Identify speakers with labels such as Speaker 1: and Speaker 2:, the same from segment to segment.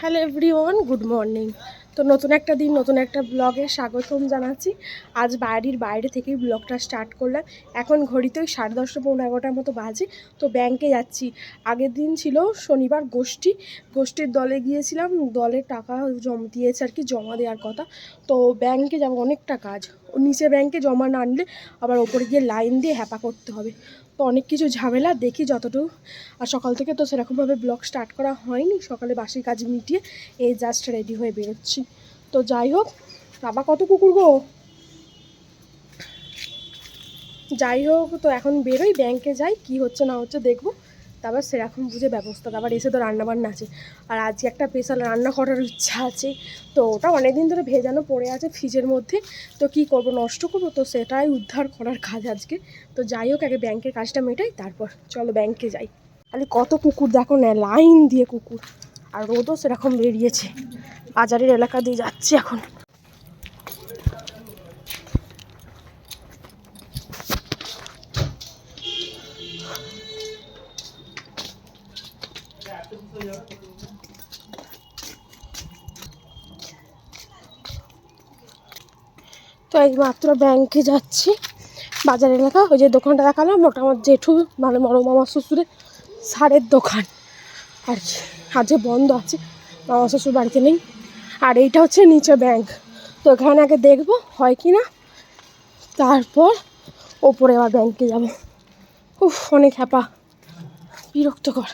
Speaker 1: Hello everyone, good morning. তো নতুন একটা দিন, নতুন একটা ব্লগে স্বাগতম জানাচ্ছি। আজ বাড়ির বাইরে থেকেই ব্লগটা স্টার্ট করলাম। এখন ঘড়িতে ওই সাড়ে দশটা পনেরো এগারোটার মতো বাজে, তো ব্যাংকে যাচ্ছি। আগের দিন ছিল শনিবার গোষ্ঠী। গোষ্ঠীর দলে গিয়েছিলাম, দলের টাকা জমা, দিয়েছে আর কি জমা দেওয়ার কথা। তো ব্যাংকে যাব, অনেকটা কাজ। নিচে ব্যাংকে জমা না আনলে আবার ওপরে গিয়ে লাইন দিয়ে হ্যাপা করতে হবে। তো অনেক কিছু ঝামেলা, দেখি যতটুকু। আর সকাল থেকে তো সেরকমভাবে ব্লগ স্টার্ট করা হয়নি। সকালে বাসির কাজ মিটিয়ে এই জাস্ট রেডি হয়ে বেরোচ্ছি। তো যাই হোক, বাবা কত কুকুর গো? যাই হোক, তো এখন বেরোই ব্যাংকে যাই, কি হচ্ছে না হচ্ছে দেখব। তারপর সেরকম বুঝে ব্যবস্থা, তারপর এসে তো রান্নাবান্না আছে। আর আজকে একটা স্পেশাল রান্না করার ইচ্ছা আছে। তো ওটা অনেকদিন ধরে ভেজানো পড়ে আছে ফ্রিজের মধ্যে। তো কি করব, নষ্ট করব? তো সেটাই উদ্ধার করার কাজ আজকে। তো যাই হোক, আগে ব্যাংকের কাজটা মেটাই, তারপর চলো ব্যাংকে যাই। খালি কত কুকুর দেখো না লাইন দিয়ে কুকুর। আর রোদও সেরকম বেরিয়েছে। বাজারের এলাকা দিয়ে যাচ্ছি এখন। তো এই মাত্র ব্যাংকে যাচ্ছি। বাজার এলাকা, ওই যে দোকানটা দেখালাম আমার জেঠু মানে বড় মামা শ্বশুরের সারের দোকান। আর কি আজকে বন্ধ আছে, মামা শ্বশুর বাড়িতে নেই। আর এইটা হচ্ছে নিচে ব্যাংক তো এখানে আগে দেখব হয় কি না, তারপর ওপরে আবার ব্যাংকে যাব। উফ, অনেক হ্যাপা বিরক্তকর।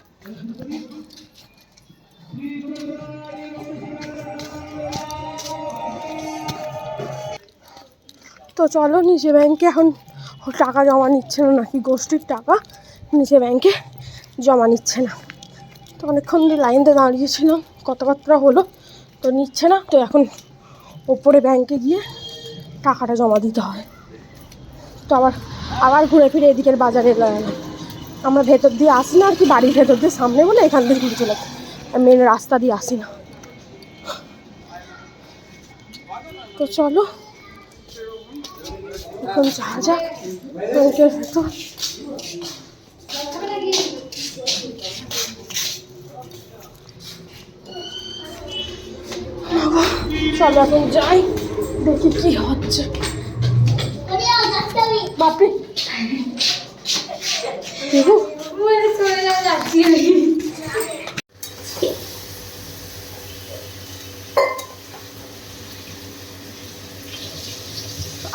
Speaker 1: তো চলো নিচে ব্যাংকে এখন টাকা জমা নিচ্ছে না নাকি? গোষ্ঠীর টাকা নিচে ব্যাংকে জমা নিচ্ছে না। তো অনেকক্ষণ ধরে লাইনতে দাঁড়িয়েছিলাম, কথাবার্তা হলো তো নিচ্ছে না। তো এখন ওপরে ব্যাংকে গিয়ে টাকাটা জমা দিতে হয়। তো আবার আবার ঘুরে ফিরে এদিকের বাজারে এলাম আমরা ভেতর দিয়ে আসি না আর কি, বাড়ির ভেতর দিয়ে সামনে বলে এখান থেকে ঘুরে চলে মেন রাস্তা দিয়ে আসি না। তো চলো এখন যা যাক বাবা, চলো এখন যাই দেখি কি হচ্ছে। বাপরে দেখো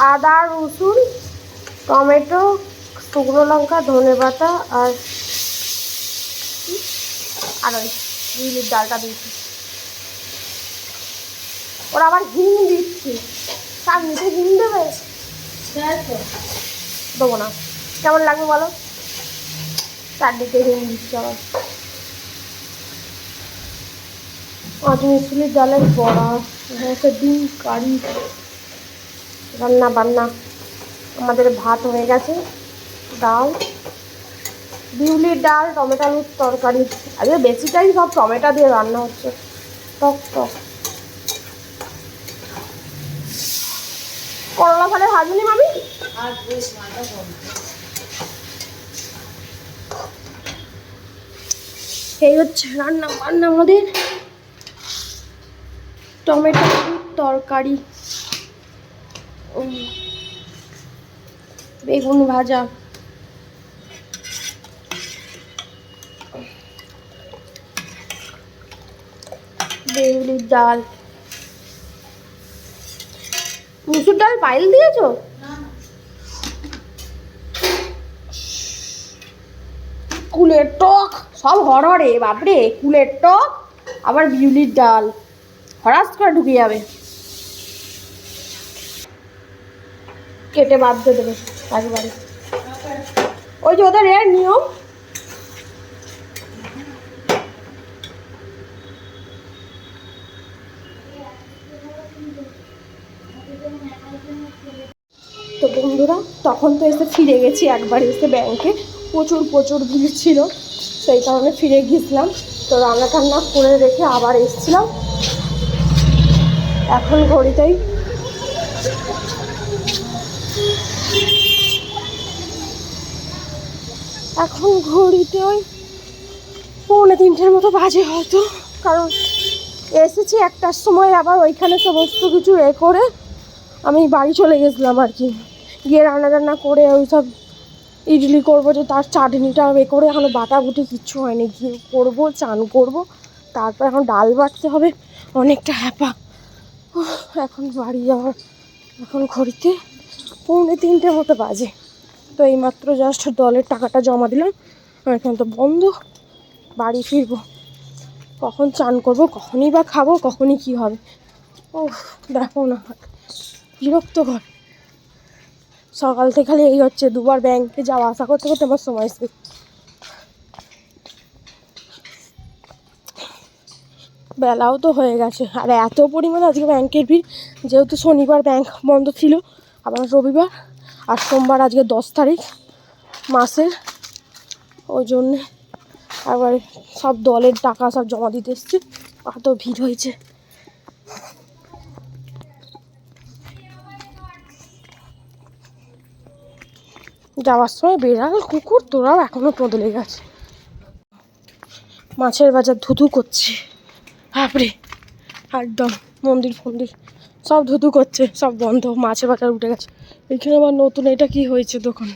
Speaker 1: আদা, রসুন, টমেটো, শুকনো লঙ্কা, ধনে পাতা আর আর ওই বিউলির ডালটা দিয়েছি। ওরা আবার হিং দিচ্ছে। চাটনিতে হিম দেবে? দেবো না। কেমন লাগবে বলো? চাটনিতে হিং দিচ্ছে আবার। পাঁচ মিশিলির ডালের বড়া হচ্ছে ডিম কারি। রান্না বান্না। আমাদের ভাত হয়ে গেছে ডাল বিউলির ডাল টমেটো আলুর তরকারি। আজকে বেশিটাই সব টমেটো দিয়ে রান্না হচ্ছে। টক টক। করলা ফলে ভাজুনি মামি? এই হচ্ছে রান্না বান্না আমাদের। টমেটো তরকারি। বেগুন ভাজা। বেগুনির ডাল। মুসুর ডাল পাইল দিয়েছ? কুলের টক, সব হরহরে, বাপরে, কুলের টক, আবার বিউলির ডাল। হরাস করে ঢুকে যাবে। কেটে বাদ দিয়ে দেবে। ওই যে ওদের এর নিয়ম। তো বন্ধুরা, তখন তো এসে ফিরে গেছি, একবার এসে ব্যাংকে প্রচুর প্রচুর ভিড় ছিল, সেই কারণে ফিরে গিয়েছিলাম তো রান্না টান্না করে রেখে আবার এসছিলাম। এখন ঘড়িতেই এখন ঘড়িতে ওই পৌনে তিনটের মতো বাজে হয়তো, কারণ এসেছি একটার সময় আবার ওইখানে সমস্ত কিছু এ করে আমি বাড়ি চলে গেছিলাম আর কি। গিয়ে রান্না টান্না করে ওই সব ইডলি করব, যে তার চাটনিটা এ করে এখনও বাটাবুটি কিচ্ছু হয়নি। গিয়ে করব, চান করব, তারপর এখন ডাল বাটতে হবে, অনেকটা হ্যাপা। এখন বাড়ি যাওয়ার, এখন ঘড়িতে পৌনে তিনটে মতো বাজে। তো এইমাত্র জাস্ট দলের টাকাটা জমা দিলাম। এখন তো বন্ধ। বাড়ি ফিরবো। কখন চান করব, কখনই বা খাব, কখনই কি হবে? ও দেখো না। বিরক্ত কর সকাল থেকে খালি এই হচ্ছে, দুবার ব্যাংকে যাওয়া আসা করতে করতে আমার সময় শেষ। বেলাও তো হয়ে গেছে। আর এত পরিমাণে আজকে ব্যাংকের ভিড়। যেহেতু শনিবার ব্যাংক বন্ধ ছিল, আবার রবিবার। আর সোমবার আজকে দশ তারিখ মাসের। ওই জন্যে আবার সব দলের টাকা সব জমা দিতে এসছে। এত ভিড় হয়েছে। যাওয়ার সময় বেড়াল, কুকুর তোরাও এখনও তোদলে গেছে। মাছের বাজার ধুধু করছে। বাপরে, একদম মন্দির ফন্দির। সব ধুধু করছে, সব বন্ধ, মাছের বাজার উঠে গেছে। এখানে আবার নতুন, এটা কি হয়েছে দোকান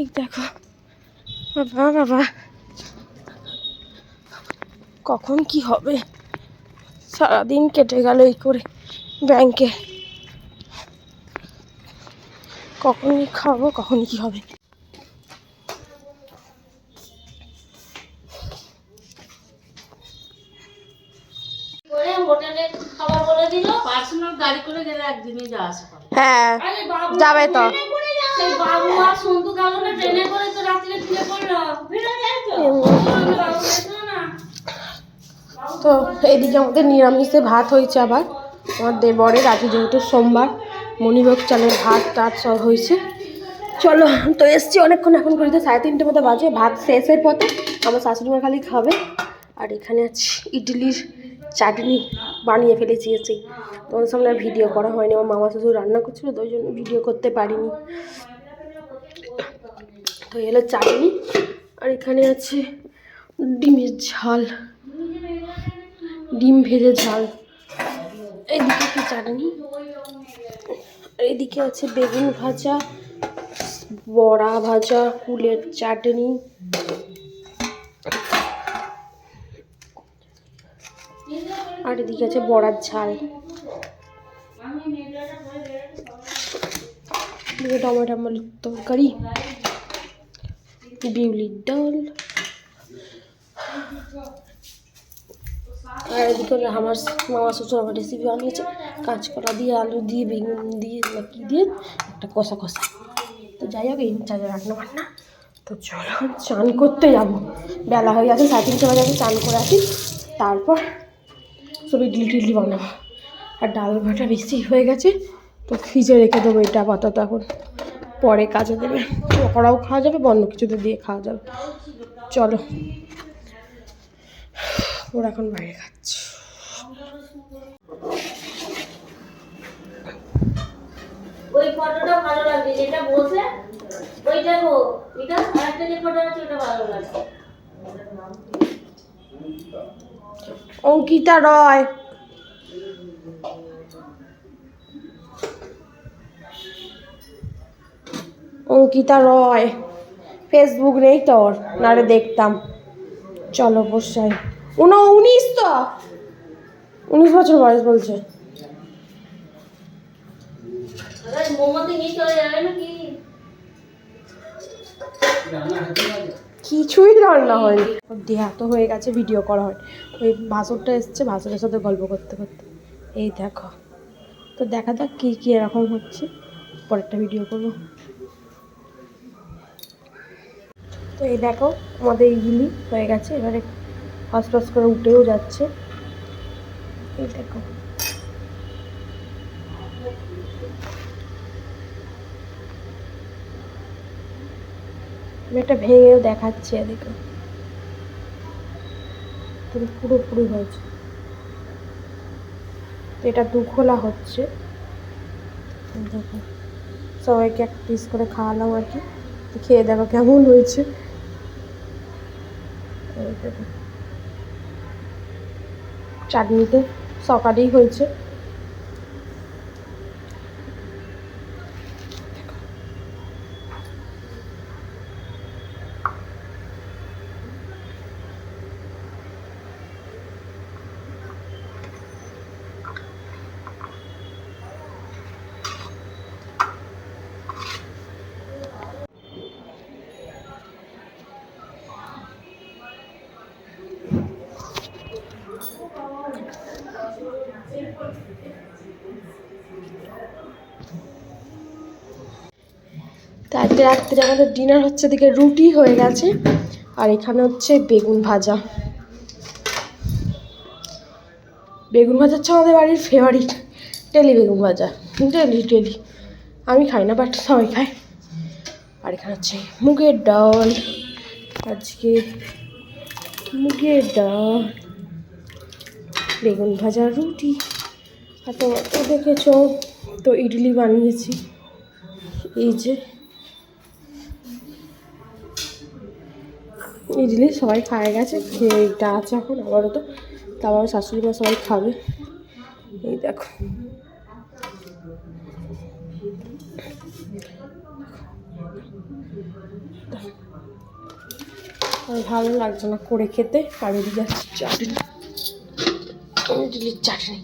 Speaker 1: এই দেখো। বাবা বাবা। কখন কি হবে? সারাদিন কেটে গেল এই করে ব্যাংকে। কখন কি খাব, কখন কি হবে?
Speaker 2: হোটেলে খাবার বলে দিল। পার্সোনাল গাড়ি করে গেলে একদিনই যাওয়া আসা করে।
Speaker 1: হ্যাঁ যাবে তো।
Speaker 2: ট্রেনে করে যাবে। সেই বাবু আর সন্তু গেল না ট্রেনে করে তো রাত্রে ফিরে পড়ল। ফিরে যায় তো? বাবু গেছিল না।
Speaker 1: তো এদিকে আমাদের নিরামিষে ভাত হয়েছে আবার। আমার দেবরের আজকে যেহেতু সোমবার মণিভোগ চালের ভাত টাত সব হয়েছে। চলো তো এসছি অনেকক্ষণ এখন করিতে সাড়ে তিনটে মতো বাজে। ভাত শেষের পথে আমার শাশুড়িমা খালি খাবে। আর এখানে আছে ইডলির চাটনি বানিয়ে ফেলেছি এসেই তোমাদের সামনে আর ভিডিও করা হয়নি, আমার মামা শ্বশুর রান্না করছিল, তো ওই জন্য ভিডিও করতে পারিনি। তো এলো চাটনি, আর এখানে আছে ডিমের ঝাল। ডিম ভেজে ঝাল। এদিকে কি চাটনি, এদিকে আছে বেগুন ভাজা, বড়া ভাজা কুলের চাটনি। আর এদিকে আছে বড়ার ঝাল। টমেটো মলির তরকারি, বিউলির ডাল। আর এদিকে আমার মামা শ্বশুর আমার রেসিপি বানিয়েছে, কাঁচকলা দিয়ে, আলু দিয়ে, বেগুন দিয়ে না কি দিয়ে, একটা কষা কষা। তো যাই হোক, এই চালে রান্না বান্না। তো চলো, চান করতে যাব। বেলা হয়ে গেছে, সাড়ে তিনটে বাজে, আমি চান করে আসি। তারপর সব ইডলি টিডলি বানাবো। আর ডাল ভাটা বেশি হয়ে গেছে, তো ফ্রিজে রেখে দেবো এটা আপাতত এখন। পরে কাজে দেবে। পকোড়াও খাওয়া যাবে, বন্য কিছুতে দিয়ে খাওয়া যাবে। চলো। ওরা এখন বাইরে খাচ্ছে।
Speaker 2: ওই ফটোটা ভালো লাগছে যেটা বসে ওই দেখো এটা আরেকটা যে ফটো আছে, ওটা ভালো লাগছে
Speaker 1: অঙ্কিতা রয়। অঙ্কিতা রয়। ফেসবুক নেই তোর নারে দেখতাম। চলো বসাই। উনো উনিশ তো? উনিশ বছর বয়স বলছে।
Speaker 2: মোমবাতি নিয়ে চলে যাবে নাকি?
Speaker 1: কিছুই রান্না হয়নি। দেহা তো হয়ে গেছে ভিডিও করা হয়। ওই ভাসরটা এসছে, ভাসরের সাথে গল্প করতে করতে। এই দেখো। তো দেখা যাক কী কী এরকম হচ্ছে। পরেরটা ভিডিও করব। তো এই দেখো, আমাদের এইগুলি হয়ে গেছে। এবারে ফাঁস ফাঁস করে উঠেও যাচ্ছে। এই দেখো। আমি একটা ভেঙেও দেখাচ্ছি এদিকে। পুরো পুরোপুরি হয়েছে। তো এটা দুখোলা হচ্ছে। দেখো, সবাইকে এক পিস করে খাওয়ালাম আর কি। খেয়ে দেখো কেমন হয়েছে। চাটনিতে সকালেই হয়েছে। তো আজকে রাত্রে আমাদের ডিনার হচ্ছে দিকে রুটি হয়ে গেছে। আর এখানে হচ্ছে বেগুন ভাজা। বেগুন ভাজা হচ্ছে আমাদের বাড়ির ফেভারিট ডেলি বেগুন ভাজা। ডেলি ডেলি আমি খাই না বাট সবাই খায়। আর এখানে হচ্ছে মুগের ডাল। আজকে মুগের ডাল। বেগুন ভাজা, রুটি। আর তো দেখেছ, তো ইডলি বানিয়েছি। এই যে। ইডলি সবাই খায় গেছে, খেয়ে এইটা আছে এখন আবারও তো আমার শাশুড়ি মা সবাই খাবে। এই দেখো। ভালো লাগছে না করে খেতে, আর এদিকে আছে চাটনি। ইডলির চাটনি।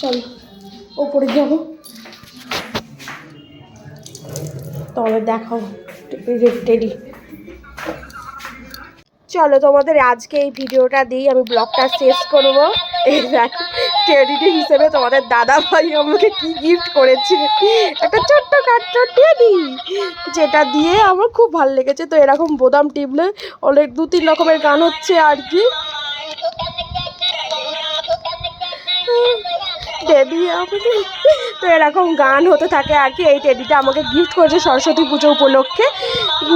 Speaker 1: চলো। ওপরে যাব। তবে দেখাও টেডি। চলো তোমাদের আজকে এই ভিডিওটা দিই, আমি ব্লগটা শেষ করব। দেখো টেডিডি হিসেবে তোমাদের দাদা ভাই আমাকে কি গিফট করেছে। একটা ছোট্ট কাট্ট টেডি, যেটা দিয়ে আমার খুব ভালো লেগেছে। তো এরকম বোদাম টিপলে অনেক দু তিন রকমের গান হচ্ছে আর কি। টেডি, আমাকে তো এরকম গান হতে থাকে আর কি। এই টেডিটা আমাকে গিফট করেছে সরস্বতী পুজো উপলক্ষে।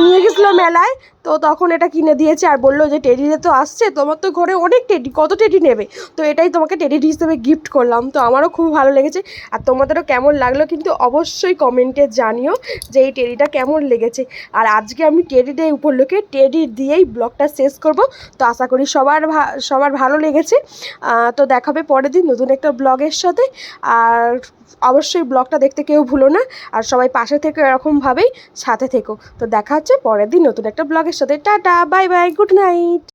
Speaker 1: নিয়ে গেছিল মেলায়। তো তখন এটা কিনে দিয়েছে আর বলল যে টেডিতে তো আসছে, তোমার তো ঘরে অনেক টেডি, কত টেডি নেবে? তো এটাই তোমাকে টেডি হিসেবে গিফট করলাম। তো আমারও খুব ভালো লেগেছে আর তোমাদেরও কেমন লাগল কিন্তু অবশ্যই কমেন্টে জানিও যে এই টেডিটা কেমন লেগেছে। আর আজকে আমি টেডি ডে উপলক্ষে টেডি দিয়েই ব্লগটা শেষ করব। তো আশা করি সবার সবার ভালো লেগেছে। তো দেখাবে পরের দিন নতুন একটা ব্লগের সাথে। আর অবশ্যই ব্লগটা দেখতে কেউ ভুলো না। আর সবাই পাশে থেকে, এরকমভাবেই সাথে থেকো। তো দেখা হচ্ছে পরের দিন নতুন একটা ব্লগের সাথে। Tata, bye bye, good night.